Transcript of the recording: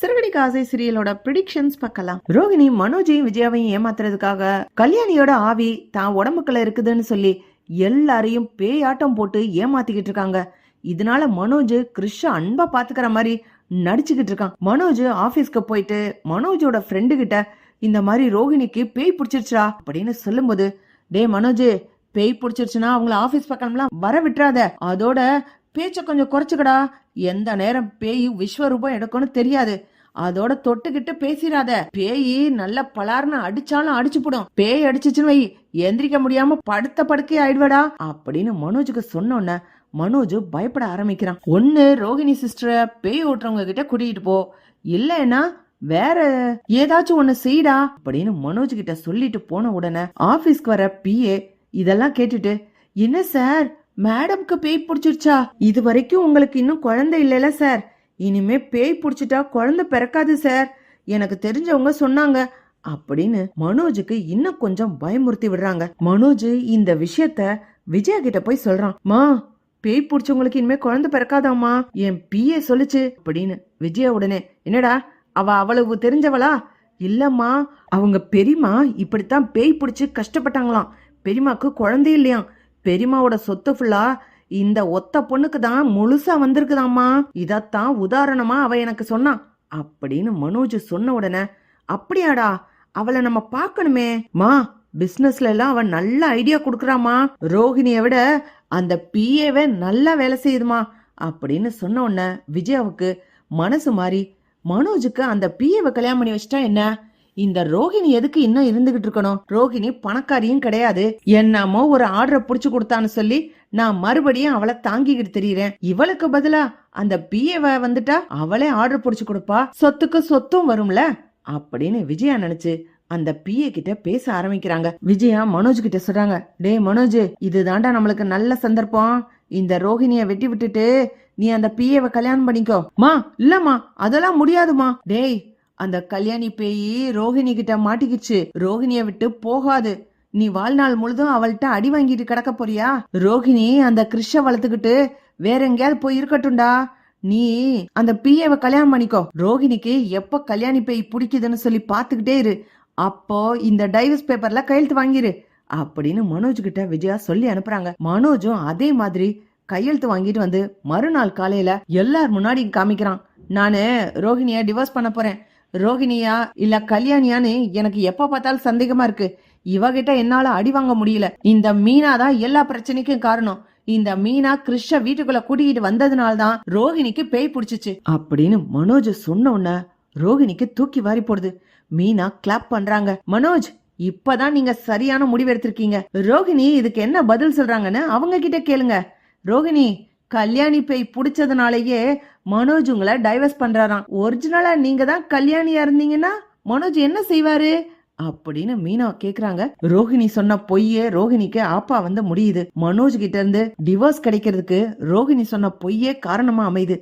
சிறுகடி காசை சீரியலோட ப்ரிடிக்ஷன்ஸ் பார்க்கலாம். ரோகிணி மனோஜையும் விஜயாவையும் ஏமாத்துறதுக்காக கல்யாணியோட ஆவி தான் உடம்புக்குள்ள இருக்குதுன்னு சொல்லி எல்லாரையும் பேயாட்டம் போட்டு ஏமாத்திக்கிட்டு இருக்காங்க. இதனால மனோஜ் கிறிஷ அன்பா பாத்துக்கிற மாதிரி நடிச்சுக்கிட்டு இருக்கான். மனோஜ் ஆபீஸ்க்கு போயிட்டு மனோஜோட ஃப்ரெண்டு கிட்ட இந்த மாதிரி ரோகிணிக்கு பேய் பிடிச்சிருச்சா அப்படின்னு சொல்லும்போது டே மனோஜ் பேய் பிடிச்சிருச்சுன்னா அவங்கள ஆபீஸ் பக்கம்லாம் வர விட்டுறாத. அதோட பேச்ச கொஞ்சம் குறைச்சுக்கடா. எந்த நேரம் பேய் விஸ்வரூபம் எடுக்கும்னு தெரியாது. அதோட தொட்டுக்கிட்டு பேசிடாத பேய் நல்ல பலார்னு அடிச்சாலும் அடிச்சு போடும் பேய் அடிச்சிச்சுன்னு வை. எந்திரிக்க முடியாம படுத்த படுக்கை ஆயிடுவடா. அப்படின்னு மனோஜுக்கு சொன்னோன்ன மனோஜ் பயப்பட ஆரம்பிக்கிறான். ஒன்னு ரோகிணி சிஸ்டரை பேய் ஓட்டுறவங்க கிட்ட கூட்டிகிட்டு போ. இல்லைன்னா வேற ஏதாச்சும் ஒன்னு செய்டா. அப்படின்னு மனோஜ் கிட்ட சொல்லிட்டு போன உடனே ஆபீஸ்க்கு வர பிஏ இதெல்லாம் கேட்டுட்டு என்ன சார்? மேடம்க்கு பேய் பிடிச்சிருச்சா? இது வரைக்கும் உங்களுக்கு இன்னும் குழந்தை இல்லைல சார். இனிமே பேய் பிடிச்சிட்டா குழந்தை பிறக்காது சார். எனக்கு தெரிஞ்சவங்க சொன்னாங்க. அப்படின்னு மனோஜுக்கு இன்னும் கொஞ்சம் பயமுறுத்தி விடுறாங்க. மனோஜ் இந்த விஷயத்த விஜயா கிட்ட போய் சொல்றான். மா பேய் பிடிச்சவங்களுக்கு இனிமே குழந்தை பிறக்காதாம்மா. என் பிஏ சொல்லுச்சு. அப்படின்னு விஜயா உடனே என்னடா அவ அவ்வளவு தெரிஞ்சவளா? இல்லம்மா அவங்க பெரியம்மா இப்படித்தான் பேய் பிடிச்சி கஷ்டப்பட்டாங்களாம். பெரியமாக்கு குழந்தை இல்லையாம். பெரியம்மாவோட சொத்து ஃபுல்லா இந்த ஒத்த பொண்ணுக்கு தான் முழுசா வந்திருக்குதாம்மா. இதத்தான் உதாரணமா அவ எனக்கு சொன்னான் அப்படின்னு மனோஜ் சொன்ன உடனே அப்படியாடா அவளை நம்ம பார்க்கணுமே. மா பிசினஸ்ல எல்லாம் அவன் நல்ல ஐடியா கொடுக்குறாமா ரோஹிணிய விட அந்த பிஏவே நல்லா வேலை செய்யுதுமா. அப்படின்னு சொன்ன உடனே விஜயாவுக்கு மனசு மாறி மனோஜுக்கு அந்த பிஏவை கல்யாணம் பண்ணி வச்சிட்டா என்ன? இந்த ரோஹிணி எதுக்கு இன்னும் இருந்துகிட்டு இருக்கணும்? ரோஹிணி பணக்காரியும் கிடையாது. என்னமோ ஒரு ஆர்டரை புடிச்சு கொடுத்தான்னு சொல்லி நான் மறுபடியும் அவளை தாங்கிக்கிட்டு தெரியறேன். இவளுக்கு பதிலா அந்த பிஏவ வந்துட்டா அவளே ஆர்டர் புடிச்சு கொடுப்பா. சொத்துக்கு சொத்தும் வரும்ல? அப்படின்னு விஜயா நினைச்சு அந்த பிஏ கிட்ட பேச ஆரம்பிக்கிறாங்க. விஜயா மனோஜ் கிட்ட சொல்றாங்க டேய் மனோஜ் இதுதான்டா நம்மளுக்கு நல்ல சந்தர்ப்பம். இந்த ரோஹிணிய வெட்டி விட்டுட்டு நீ அந்த பிஏவை கல்யாணம் பண்ணிக்கோ. மா இல்லம்மா அதெல்லாம் முடியாதுமா டேய் அந்த கல்யாணி பேயி ரோஹிணி கிட்ட மாட்டிக்கிச்சு. ரோஹிணிய விட்டு போகாது. நீ வாழ்நாள் முழுதும் அவள்கிட்ட அடி வாங்கிட்டு கிடக்க போறியா? ரோஹிணி அந்த கிருஷ்ண வளர்த்துக்கிட்டு வேற எங்கேயாவது போய் இருக்கட்டும்டா. நீ அந்த பிஏவை கல்யாணம் பண்ணிக்கோ. ரோஹிணிக்கு எப்ப கல்யாணி பேய் பிடிக்குதுன்னு சொல்லி பாத்துக்கிட்டே இரு. அப்போ இந்த டைவர்ஸ் பேப்பர்ல கையெழுத்து வாங்கிரு. அப்படின்னு மனோஜ் கிட்ட விஜயா சொல்லி அனுப்புறாங்க. மனோஜும் அதே மாதிரி கையெழுத்து வாங்கிட்டு வந்து மறுநாள் காலையில எல்லார் முன்னாடி காமிக்கிறான். நானு ரோஹிணிய டிவோர்ஸ் பண்ண போறேன். ரோஹிணியா இல்ல கல்யாணியான்னு எனக்கு எப்ப பார்த்தாலும் சந்தேகமா இருக்கு. இவகிட்ட என்னால அடி வாங்க முடியல. இந்த மீனா தான் எல்லா பிரச்சனைக்கும் காரணம். இந்த மீனா கிருஷ்ண வீட்டுக்குள்ள கூட்டிகிட்டு வந்ததுனால தான் ரோஹிணிக்கு பேய் பிடிச்சிச்சு. அப்படின்னு மனோஜ் சொன்ன உடனே ரோஹிணிக்கு தூக்கி வாரி போடுது. மீனா கிளாப் பண்றாங்க. மனோஜ் இப்பதான் நீங்க சரியான முடிவு எடுத்திருக்கீங்க. ரோஹிணி இதுக்கு என்ன பதில் சொல்றாங்கன்னு அவங்க கிட்ட கேளுங்க. ரோஹிணி கல்யாணி பேய் பிடிச்சதுனாலயே மனோஜ் உங்களை டைவர்ஸ் பண்றாராம். ஒரிஜினலா நீங்க தான் கல்யாணியா இருந்தீங்கன்னா மனோஜ் என்ன செய்வாரு? அப்படின்னு மீனா கேக்குறாங்க. ரோஹிணி சொன்ன பொய்யே ரோஹிணிக்கு ஆப்பா வந்து முடியுது. மனோஜ் கிட்ட இருந்து டிவோர்ஸ் கிடைக்கிறதுக்கு ரோஹிணி சொன்ன பொய்யே காரணமா அமையுது.